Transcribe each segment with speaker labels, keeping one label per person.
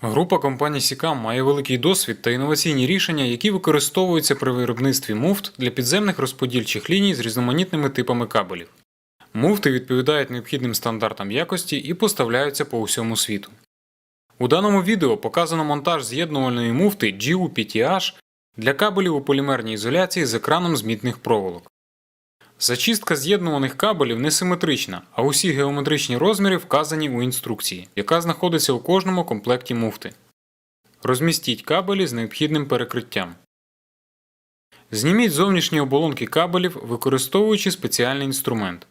Speaker 1: Група компаній Сікам має великий досвід та інноваційні рішення, які використовуються при виробництві муфт для підземних розподільчих ліній з різноманітними типами кабелів. Муфти відповідають необхідним стандартам якості і поставляються по усьому світу. У даному відео показано монтаж з'єднувальної муфти GU-PTH для кабелів у полімерній ізоляції з екраном змітних проволок. Зачистка з'єднуваних кабелів несиметрична, а усі геометричні розміри вказані у інструкції, яка знаходиться у кожному комплекті муфти. Розмістіть кабелі з необхідним перекриттям. Зніміть зовнішні оболонки кабелів, використовуючи спеціальний інструмент.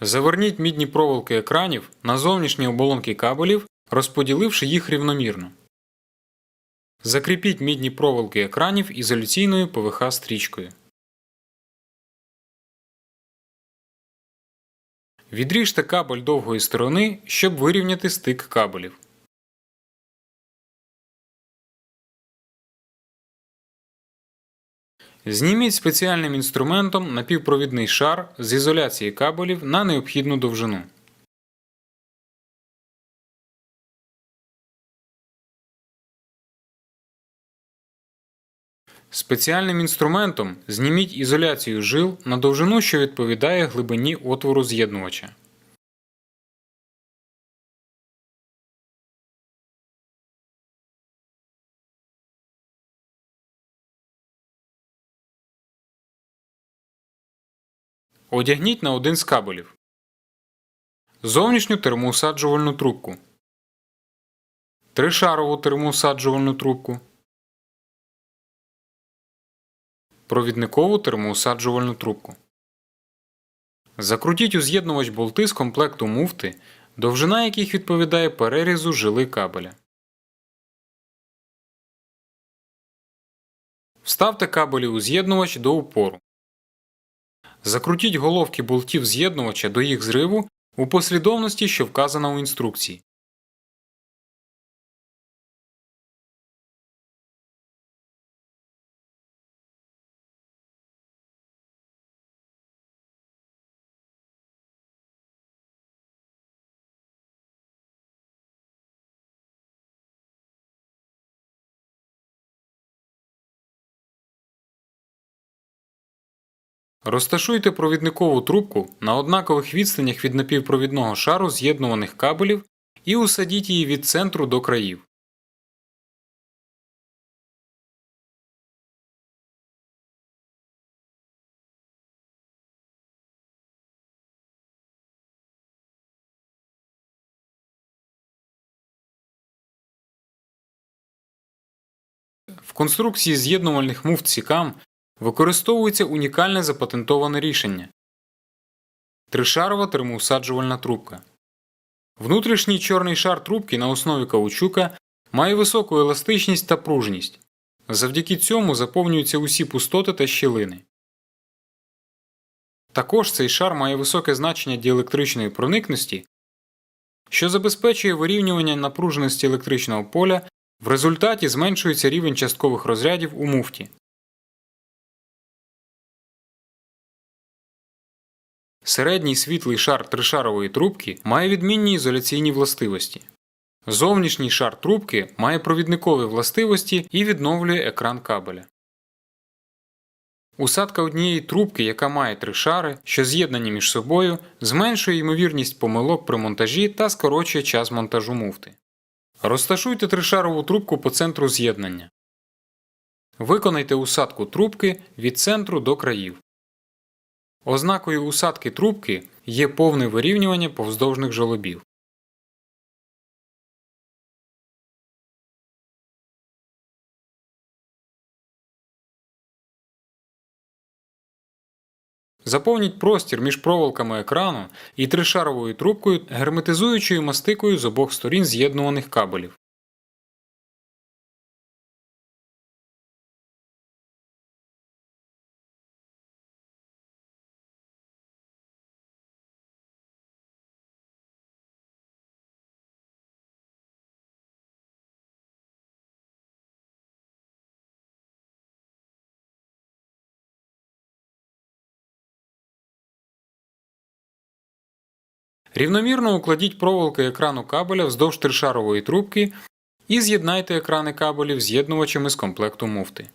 Speaker 1: Заверніть мідні проволоки екранів на зовнішні оболонки кабелів, розподіливши їх рівномірно. Закріпіть мідні проволоки екранів ізоляційною ПВХ стрічкою. Відріжте кабель довгої сторони, щоб вирівняти стик кабелів. Зніміть спеціальним інструментом напівпровідний шар з ізоляції кабелів на необхідну довжину. Спеціальним інструментом зніміть ізоляцію жил на довжину, що відповідає глибині отвору з'єднувача. Одягніть на один з кабелів. Зовнішню термоусаджувальну трубку. Тришарову термоусаджувальну трубку. Провідникову термоусаджувальну трубку. Закрутіть у з'єднувач болти з комплекту муфти, довжина яких відповідає перерізу жили кабеля. Вставте кабелі у з'єднувач до упору. Закрутіть головки болтів з'єднувача до їх зриву у послідовності, що вказана у інструкції. Розташуйте провідникову трубку на однакових відстанях від напівпровідного шару з'єднуваних кабелів і усадіть її від центру до країв. В конструкції з'єднувальних муфт Сікам використовується унікальне запатентоване рішення тришарова термоусаджувальна трубка. Внутрішній чорний шар трубки на основі каучука має високу еластичність та пружність. Завдяки цьому заповнюються усі пустоти та щілини. Також цей шар має високе значення діелектричної проникності, що забезпечує вирівнювання напруженості електричного поля, в результаті зменшується рівень часткових розрядів у муфті. Середній світлий шар тришарової трубки має відмінні ізоляційні властивості. Зовнішній шар трубки має провідникові властивості і відновлює екран кабеля. Усадка однієї трубки, яка має три шари, що з'єднані між собою, зменшує ймовірність помилок при монтажі та скорочує час монтажу муфти. Розташуйте тришарову трубку по центру з'єднання. Виконайте усадку трубки від центру до країв. Ознакою усадки трубки є повне вирівнювання повздовжних жолобів. Заповніть простір між проволоками екрану і тришаровою трубкою герметизуючою мастикою з обох сторін з'єднуваних кабелів. Рівномірно укладіть проволоки екрану кабеля вздовж тришарової трубки і з'єднайте екрани кабелів з'єднувачами з комплекту муфти.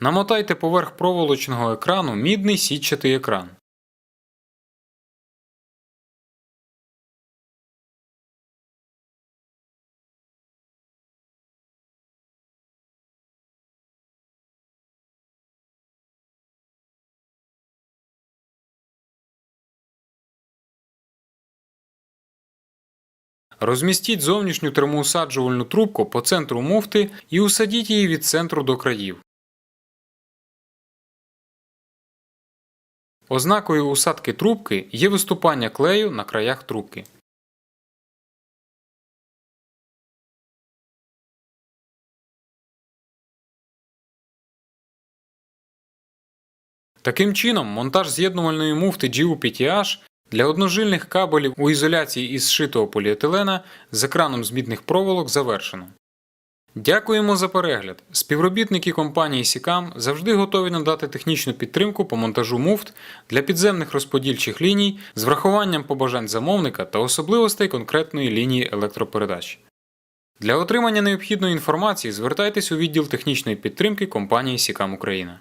Speaker 1: Намотайте поверх проволочного екрану мідний сітчатий екран. Розмістіть зовнішню термоусаджувальну трубку по центру муфти і усадіть її від центру до країв. Ознакою усадки трубки є виступання клею на краях трубки. Таким чином, монтаж з'єднувальної муфти GU5H для одножильних кабелів у ізоляції із зшитого поліетилена з екраном з мідних проволок завершено. Дякуємо за перегляд. Співробітники компанії Сікам завжди готові надати технічну підтримку по монтажу муфт для підземних розподільчих ліній з врахуванням побажань замовника та особливостей конкретної лінії електропередач. Для отримання необхідної інформації звертайтесь у відділ технічної підтримки компанії Сікам Україна.